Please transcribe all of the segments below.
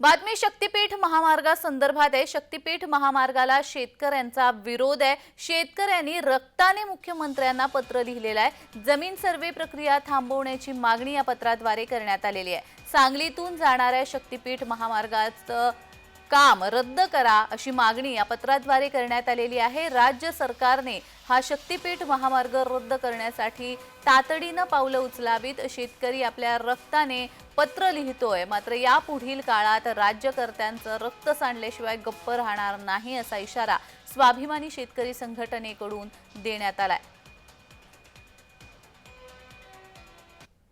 बातमी शक्तीपीठ महामार्गासंदर्भात आहे. शक्तीपीठ महामार्गाला शेतकऱ्यांचा विरोध आहे. शेतकऱ्यांनी रक्ताने मुख्यमंत्र्यांना पत्र लिहिलेलं आहे. जमीन सर्वे प्रक्रिया थांबवण्याची मागणी या पत्राद्वारे करण्यात आलेली आहे. सांगलीतून जाणाऱ्या शक्तीपीठ महामार्गाचं काम रद्द करा अशी मागणी या पत्राद्वारे करण्यात आलेली आहे. राज्य सरकारने हा शक्तीपीठ महामार्ग रद्द करण्यासाठी तातडीनं पावलं उचलावीत. शेतकरी आपल्या रक्ताने पत्र लिहितोय. मात्र यापुढील काळात राज्यकर्त्यांचं रक्त सांडल्याशिवाय गप्प राहणार नाही असा इशारा स्वाभिमानी शेतकरी संघटनेकडून देण्यात आलाय.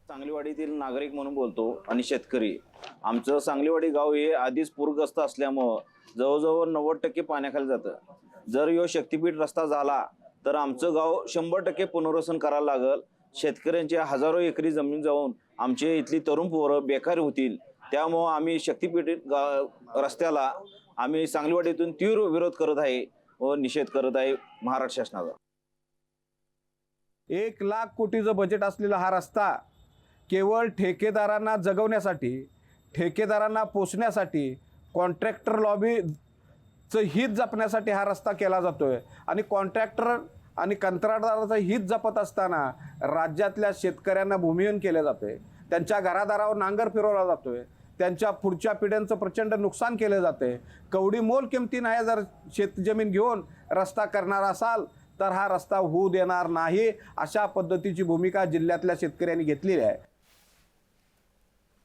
सांगलीवाडीतील नागरिक म्हणून बोलतो आणि शेतकरी आमचं सांगलीवाडी गाव हे आधीच पूरग्रस्त असल्यामुळं जवळजवळ नव्वद टक्के पाण्याखाली जातं. जर यो शक्तीपीठ रस्ता झाला तर आमचं गाव शंभर टक्के पुनर्वसन करायला लागल. शेतकऱ्यांची हजारो एकरी जमीन जाऊन आमचे इथली तरुण पोरं बेकार होतील. त्यामुळं आम्ही शक्तीपीठ गा रस्त्याला आम्ही सांगलीवाडीतून तीव्र विरोध करत आहे व निषेध करत आहे महाराष्ट्र शासनाचा. एक लाख कोटीचं बजेट असलेला हा रस्ता केवळ ठेकेदारांना जगवण्यासाठी ठेकेदारांना पोचण्यासाठी कॉन्ट्रॅक्टर लॉबीचं हित जपण्यासाठी हा रस्ता केला जातो आहे आणि कॉन्ट्रॅक्टर आणि कंत्राटदाराचं हित जपत असताना राज्यातल्या शेतकऱ्यांना भूमिहीन केलं जातंय त्यांच्या घरादारावर नांगर फिरवला जातो आहे त्यांच्या पुढच्या पिढ्यांचं प्रचंड नुकसान केलं जाते. कवडी मोल किमतीनं जर शेतजमीन घेऊन रस्ता करणार असाल तर हा रस्ता होऊ देणार नाही अशा पद्धतीची भूमिका जिल्ह्यातल्या शेतकऱ्यांनी घेतलेली आहे.